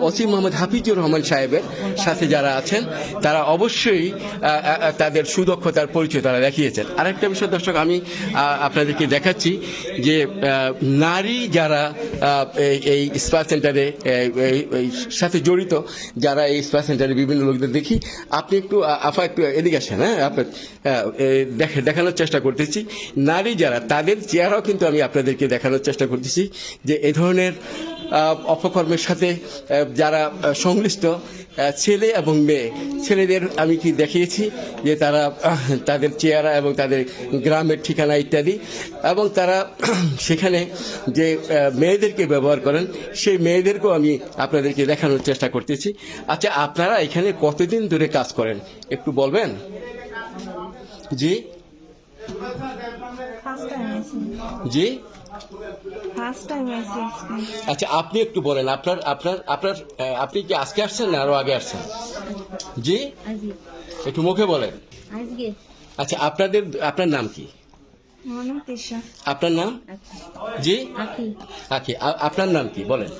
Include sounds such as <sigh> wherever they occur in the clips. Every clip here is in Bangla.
ওসি মোহাম্মদ হাফিজুর রহমান সাহেবের সাথে যারা আছেন, তারা অবশ্যই তাদের সুদক্ষতার পরিচয় তারা দেখিয়েছেন। আরেকটা বিষয় দর্শক, আমি আপনাদেরকে দেখাচ্ছি যে নারী যারা এই- স্পা সেন্টারে সাথে জড়িত, যারা এই স্পা সেন্টারে বিভিন্ন লোকদের দেখি, আপনি একটু আফা একটু এদিকে আসেন হ্যাঁ? আপনার দেখানোর চেষ্টা করতেছি। নারী যারা, তাদের চেহারাও কিন্তু আমি আপনাদেরকে দেখানোর চেষ্টা করতেছি যে, এ ধরনের অপকর্মের সাথে যারা সংশ্লিষ্ট ছেলে এবং মেয়ে। ছেলেদের আমি কি দেখিয়েছি যে তারা তাদের চেহারা এবং তাদের গ্রামের ঠিকানা ইত্যাদি এবং তারা <clears throat> সেখানে যে মেয়েদেরকে ব্যবহার করেন সেই মেয়েদেরকেও আমি আপনাদেরকে দেখানোর চেষ্টা করতেছি। আচ্ছা আপনারা এখানে কতদিন ধরে কাজ করেন? একটু বলবেন? জি? জি? আচ্ছা আপনি একটু বলেন আপনার আপনার আপনার আপনি কি আজকে আসছেন না আরও আগে আসছেন? জি? একটু মুখে বলেন। আচ্ছা আপনাদের আপনার নাম কি? আপনার নাম? আচ্ছা। জি? আকি আপনার নাম কি? বলেন।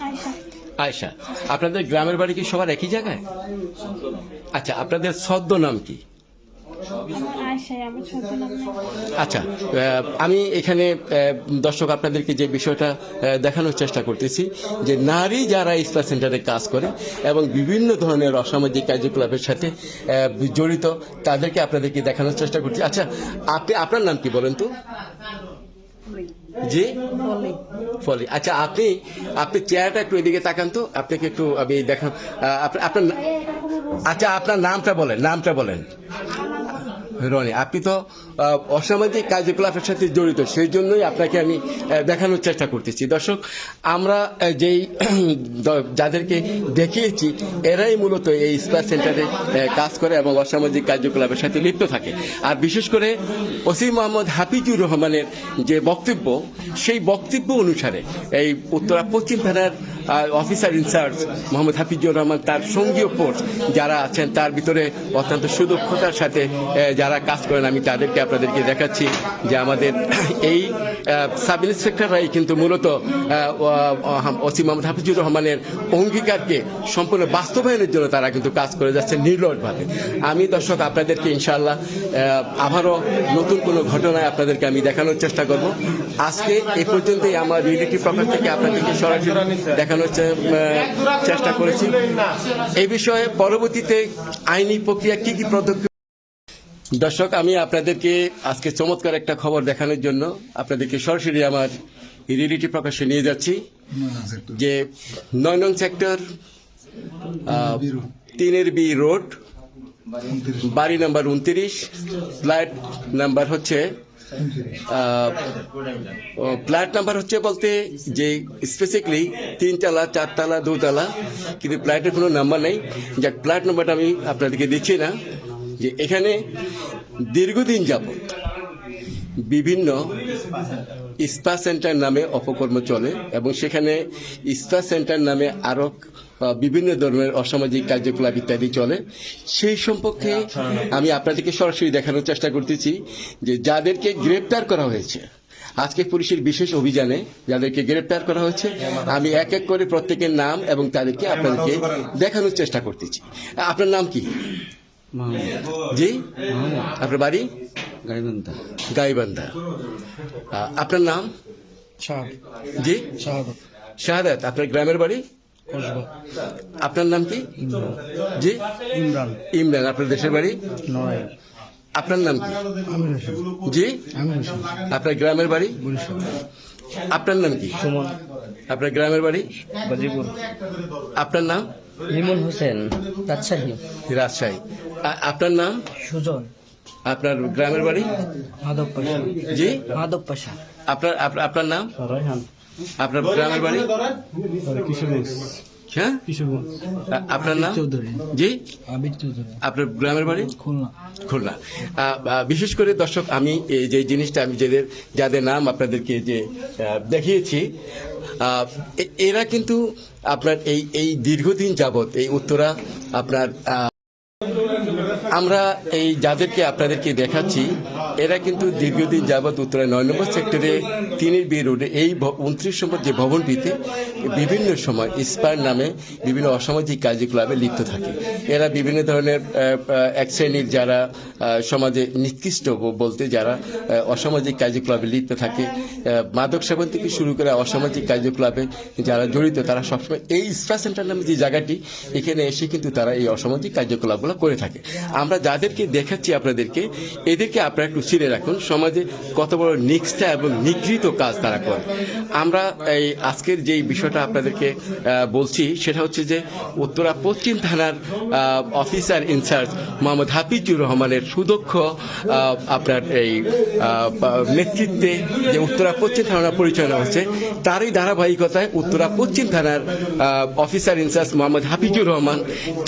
আয়সা আপনাদের গ্রামের বাড়ি কি সবার একই জায়গায়? আচ্ছা আপনাদের ছদ্ম নাম কি? আচ্ছা আমি এখানে দর্শক আপনাদেরকে যে বিষয়টা দেখানোর চেষ্টা করতেছি যে নারী যারা স্পা সেন্টারে কাজ করে এবং বিভিন্ন ধরনের অসামাজিক কার্যকলাপের সাথে জড়িত তাদেরকে আপনাদেরকে দেখানোর চেষ্টা করছি। আচ্ছা আপনি আপনার নাম কি বলেন তো? জি? বলে ফলি। আচ্ছা আপনি আপনি চেয়ারটা একটু এদিকে তাকান তো আপনাকে একটু আমি দেখান আপনি- আপনার আচ্ছা আপনার নামটা বলেন নামটা বলেন। রনি আপনি তো অসামাজিক কার্যকলাপের সাথে জড়িত সেই জন্যই আপনাকে আমি দেখানোর চেষ্টা করতেছি। দর্শক আমরা যেই <clears throat> যাদেরকে দেখিয়েছি এরাই মূলত এই স্পা সেন্টারে কাজ করে এবং অসামাজিক কার্যকলাপের সাথে লিপ্ত থাকে। আর বিশেষ করে ওসি মোহাম্মদ হাফিজুর রহমানের যে বক্তব্য সেই বক্তব্য অনুসারে এই উত্তরা পশ্চিম থানার officer in charge Mohammad Hafizur Rahman তার সঙ্গীয় ফোর্স যারা আছেন তার ভিতরে অত্যন্ত সুদক্ষতার সাথে আহ, যারা কাজ করেন আমি তাদেরকে আপনাদেরকে দেখাচ্ছি যে আমাদের এই সাব ইন্সপেক্টররাই কিন্তু মূলত ওসি মোহাম্মদ হাফিজুর রহমানের অঙ্গীকারকে সম্পূর্ণ বাস্তবায়নের জন্য তারা কিন্তু কাজ করে যাচ্ছে নির্লজভাবে আমি দর্শক আপনাদেরকে ইনশাআল্লাহ আহ, আবারও নতুন কোনো ঘটনায় আপনাদেরকে আমি দেখানোর চেষ্টা করব। আজকে এ পর্যন্তই আমার রিলেটিভ প্রকাশ থেকে আপনাদেরকে সরাসরি দেখানোর চেষ্টা করেছি। এই বিষয়ে পরবর্তীতে আইনি প্রক্রিয়া কি কি পদক্ষেপ দর্শক, আমি আপনাদেরকে আজকে চমৎকার একটা খবর দেখানোর জন্য আপনাদেরকে সরাসরি আমার রিয়েলিটি প্রকাশে নিয়ে যাচ্ছি যে নয় নং সেক্টর তিনের বি রোড, বাড়ি নাম্বার উনত্রিশ, ফ্ল্যাট নাম্বার হচ্ছে ফ্ল্যাট নাম্বার হচ্ছে বলতে যে স্পেসিফিকলি তিনতলা, চারতলা, দুতলা, কিন্তু ফ্ল্যাটের কোনো নাম্বার নেই। যাক, ফ্ল্যাট নাম্বারটা আমি আপনাদেরকে দিচ্ছি না। যে এখানে দীর্ঘদিন যাবত বিভিন্ন স্পা সেন্টার নামে অপকর্ম চলে এবং সেখানে স্পা সেন্টার নামে আরও বিভিন্ন ধরনের অসামাজিক কার্যকলাপ ইত্যাদি চলে। সেই সম্পর্কে আমি আপনাদেরকে সরাসরি দেখানোর চেষ্টা করতেছি যে যাদেরকে গ্রেপ্তার করা হয়েছে, আজকে পুলিশের বিশেষ অভিযানে যাদেরকে গ্রেপ্তার করা হয়েছে, আমি এক এক করে প্রত্যেকের নাম এবং তাদেরকে আপনাদেরকে দেখানোর চেষ্টা করতেছি। আপনার নাম কি? জি? আপনার বাড়ি? গাইবান্ধা। গাইবান্ধা। আপনার নাম? জি? শাহাদ। শাহাদাত। আপনার গ্রামের বাড়ি? আপনার নাম কি? জি? ইমরান। ইমরান। আপনার দেশের বাড়ি? নড়াই আপনার নাম কি? জি? আপনার গ্রামের বাড়ি? বরিশাল। আপনার নাম কি? সুমন। আপনার গ্রামের বাড়ি? গাজীপুর। আপনার নাম? লিমন হোসেন রাজশাহী। রাজশাহী। আপনার নাম? সুজন। আপনার গ্রামের বাড়ি? মাধব পাশা। জি? মাধব পাশা। আপনার আপনার নাম? রয়হান আপনার গ্রামের বাড়ি? হ্যাঁ? আপনার নাম? চৌধুরী। জি? আপনার গ্রামের বাড়ি? খুলনা। খুলনা। বিশেষ করে দর্শক আমি এই যে জিনিসটা আমি যাদের যাদের নাম আপনাদেরকে যে দেখিয়েছি এরা কিন্তু আপনার এই এই দীর্ঘদিন যাবত এই উত্তরা আপনার আমরা এই যাদেরকে আপনাদেরকে দেখাচ্ছি এরা কিন্তু দীর্ঘদিন যাবৎ উত্তরা নয় নম্বর সেক্টরে, তিনের বি রোডে এই উনত্রিশ নম্বর যে ভবনটিতে বিভিন্ন সময় ইস্পার নামে বিভিন্ন অসামাজিক কার্যকলাপে লিপ্ত থাকে। এরা বিভিন্ন ধরনের এক শ্রেণির যারা সমাজে নিকৃষ্ট বলতে যারা অসামাজিক কার্যকলাপে লিপ্ত থাকে মাদক সেবন থেকে শুরু করে অসামাজিক কার্যকলাপে যারা জড়িত, তারা সবসময় এই স্পা সেন্টার নামে যে জায়গাটি, এখানে এসে কিন্তু তারা এই অসামাজিক কার্যকলাপগুলো করে থাকে। আমরা যাদেরকে দেখাচ্ছি আপনাদেরকে, এদেরকে আপনারা একটু রাখুন। সমাজে কত বড় নিষ্ঠা এবং নিগৃহীত কাজ তারা করে। আমরা এই আজকের যে বিষয়টা আপনাদেরকে বলছি, সেটা হচ্ছে যে উত্তরা পশ্চিম থানার অফিসার ইনচার্জ মোহাম্মদ হাফিজুর রহমানের সুদক্ষ আপনার এই নেতৃত্বে যে উত্তরা পশ্চিম থানার পরিচালনা হচ্ছে, তারই ধারাবাহিকতায় উত্তরা পশ্চিম থানার officer in charge Mohammad Hafizur Rahman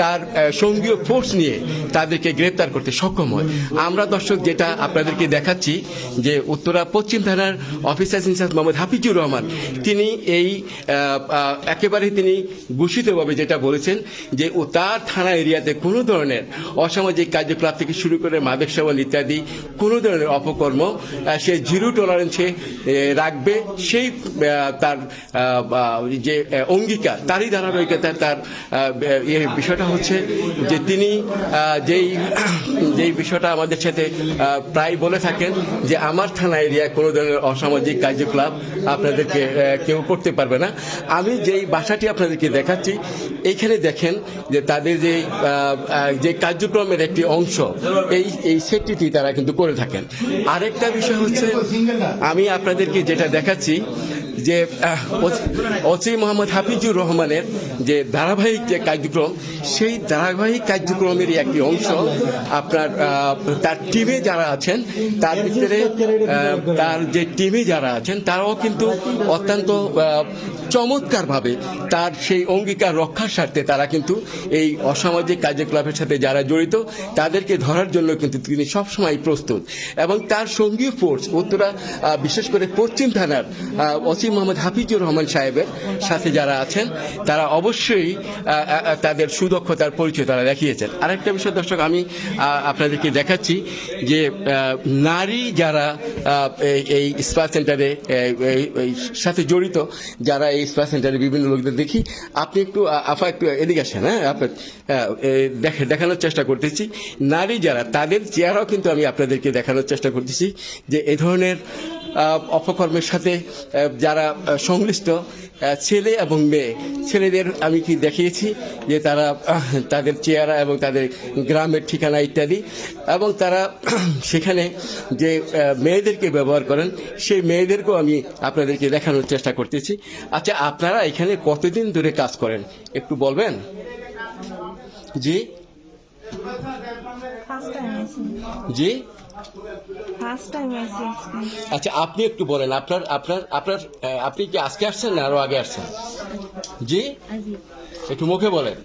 তার সঙ্গীয় ফোর্স নিয়ে তাদেরকে গ্রেপ্তার করতে সক্ষম হয়। আমরা দর্শক, যেটা আপনাদেরকে দেখাচ্ছি যে উত্তরা পশ্চিম থানার officer in charge Mohammad Hafizur Rahman তিনি এই একেবারে তিনি ঘোষিতভাবে যেটা বলেছেন যে তার থানা এরিয়াতে কোনো ধরনের অসামাজিক কার্যকলাপ থেকে শুরু করে মাদক সেবন ইত্যাদি কোনো ধরনের অপকর্ম সে জিরো টলারেন্সে রাখবে। সেই তার যে অঙ্গীকার তারই ধারাবাহিকতায় তার বিষয়টা হচ্ছে যে তিনি যেই যেই বিষয়টা আমাদের সাথে আহ, প্রায় বলে থাকেন যে আমার থানা এরিয়ায় কোনো ধরনের অসামাজিক কার্যকলাপ আপনাদেরকে কেউ করতে পারবে না। আমি যেই বাসাটি আপনাদেরকে দেখাচ্ছি এখানে দেখেন যে তাদের যে যে কার্যক্রমের একটি অংশ, এই এই সেটটি তারা কিন্তু করে থাকেন। আরেকটা বিষয় হচ্ছে, আমি আপনাদেরকে যেটা দেখাচ্ছি যে ওসি মোহাম্মদ হাফিজুর রহমানের যে ধারাবাহিক যে কার্যক্রম, সেই ধারাবাহিক কার্যক্রমেরই একটি অংশ। আপনার তার টিমে যারা আছেন, তার ভিতরে তার যে টিমে যারা আছেন, তারাও কিন্তু অত্যন্ত চমৎকারভাবে তার সেই অঙ্গীকার রক্ষার স্বার্থে তারা কিন্তু এই অসামাজিক কার্যকলাপের সাথে যারা জড়িত, তাদেরকে ধরার জন্য কিন্তু তিনি সবসময় প্রস্তুত। এবং তার সঙ্গীয় ফোর্স উত্তরা বিশেষ করে পশ্চিম থানার ওসি মোহাম্মদ হাফিজুর রহমান সাহেবের সাথে যারা আছেন, তারা অবশ্যই আহ, তাদের সুদক্ষতার পরিচয় তারা দেখিয়েছেন। আরেকটা বিষয় দর্শক আমি আপনাদেরকে দেখাচ্ছি যে নারী যারা এই- স্পা সেন্টারে সাথে জড়িত যারা এই স্পা সেন্টারে বিভিন্ন লোকদের দেখি আপনি একটু আফা একটু এদিকে আসেন হ্যাঁ? আপনার দেখানোর চেষ্টা করতেছি। নারী যারা তাদের চেহারাও কিন্তু আমি আপনাদেরকে দেখানোর চেষ্টা করতেছি যে এই ধরনের অপকর্মের সাথে যারা সংশ্লিষ্ট ছেলে এবং মেয়ে ছেলেদের আমি কি দেখিয়েছি যে তারা, তাদের চেহারা এবং তাদের গ্রামের ঠিকানা ইত্যাদি এবং তারা <clears throat> সেখানে যে মেয়েদেরকে ব্যবহার করেন, সেই মেয়েদেরকেও আমি আপনাদেরকে দেখানোর চেষ্টা করতেছি। আচ্ছা আপনারা এখানে কতদিন ধরে কাজ করেন? একটু বলবেন? জি? জি? আচ্ছা আপনি একটু বলেন আপনার আপনার আপনার আপনি কি আজকে আসছেন না আরও আগে আসছেন? জি? একটু মুখে বলেন।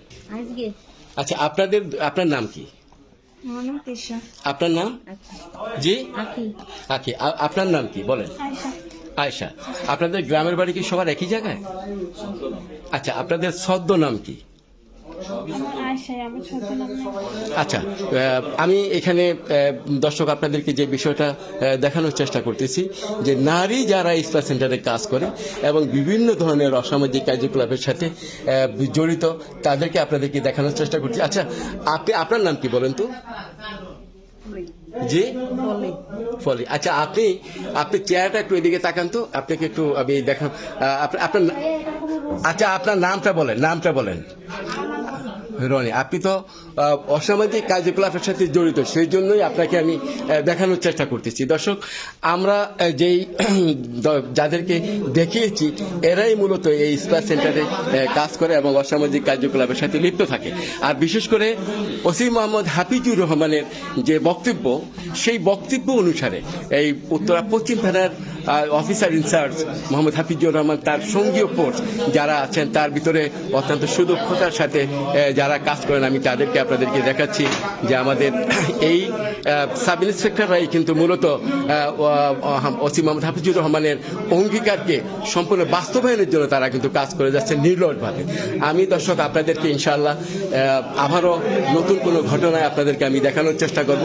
আচ্ছা আপনাদের আপনার নাম কি? আপনার নাম? আচ্ছা। জি? আখি। আকি আপনার নাম কি? বলেন। আয়সা আয়সা আপনাদের গ্রামের বাড়ি কি সবার একই জায়গায়? আচ্ছা আপনাদের ছদ্ম নাম কি? আচ্ছা আমি এখানে দর্শক আপনাদেরকে যে বিষয়টা দেখানোর চেষ্টা করতেছি যে নারী যারা স্পা সেন্টারে কাজ করে এবং বিভিন্ন ধরনের অসামাজিক কার্যকলাপের সাথে জড়িত তাদেরকে আপনাদেরকে দেখানোর চেষ্টা করছি। আচ্ছা আপনি আপনার নাম কি বলেন তো? জি? ফলি। আচ্ছা আপনি আপনি চেয়ারটা একটু এদিকে তাকান তো আপনাকে একটু আমি দেখান আপনার আচ্ছা আপনার নামটা বলেন নামটা বলেন। রনি, আপনি তো অসামাজিক কার্যকলাপের সাথে জড়িত সেই জন্যই আপনাকে আমি দেখানোর চেষ্টা করতেছি। দর্শক, আমরা যেই যাদেরকে দেখিয়েছি, এরাই মূলত এই স্পা সেন্টারে কাজ করে এবং অসামাজিক কার্যকলাপের সাথে লিপ্ত থাকে। আর বিশেষ করে ওসি মোহাম্মদ হাফিজুর রহমানের যে বক্তব্য, সেই বক্তব্য অনুসারে এই উত্তরা পশ্চিম থানার অফিসার ইনচার্জ মোহাম্মদ হাফিজুর রহমান, তার সঙ্গীয় ফোর্স যারা আছেন, তার ভিতরে অত্যন্ত সুদক্ষতার সাথে যারা কাজ করেন, আমি তাদেরকে আপনাদেরকে দেখাচ্ছি যে আমাদের <clears throat> এই সাব ইন্সপেক্টররাই কিন্তু মূলত ওসি মোহাম্মদ হাফিজুর রহমানের অঙ্গীকারকে সম্পূর্ণ বাস্তবায়নের জন্য তারা কিন্তু কাজ করে যাচ্ছে নির্লজভাবে আমি দর্শক আপনাদেরকে ইনশাআল্লাহ আবারও নতুন কোনো ঘটনায় আপনাদেরকে আমি দেখানোর চেষ্টা করব।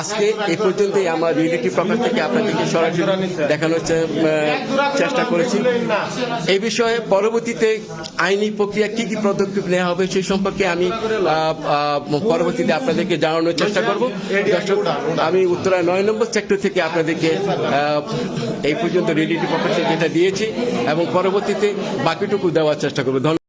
আজকে এ পর্যন্তই, আমার রিয়েলিটি প্রকাশ থেকে আপনাদেরকে সরাসরি দেখানোর চেষ্টা করেছি। এ বিষয়ে পরবর্তীতে আইনি প্রক্রিয়া কি কি পদক্ষেপ নেওয়া হবে সেই সম্পর্কে আমি পরবর্তীতে আপনাদেরকে জানানোর চেষ্টা করব। আমি উত্তরা নয় নম্বর সেক্টর থেকে আপনাদেরকে এই পর্যন্ত রিয়েলিটি প্রকাশে যেটা দিয়েছি এবং পরবর্তীতে বাকিটুকু দেওয়ার চেষ্টা করব।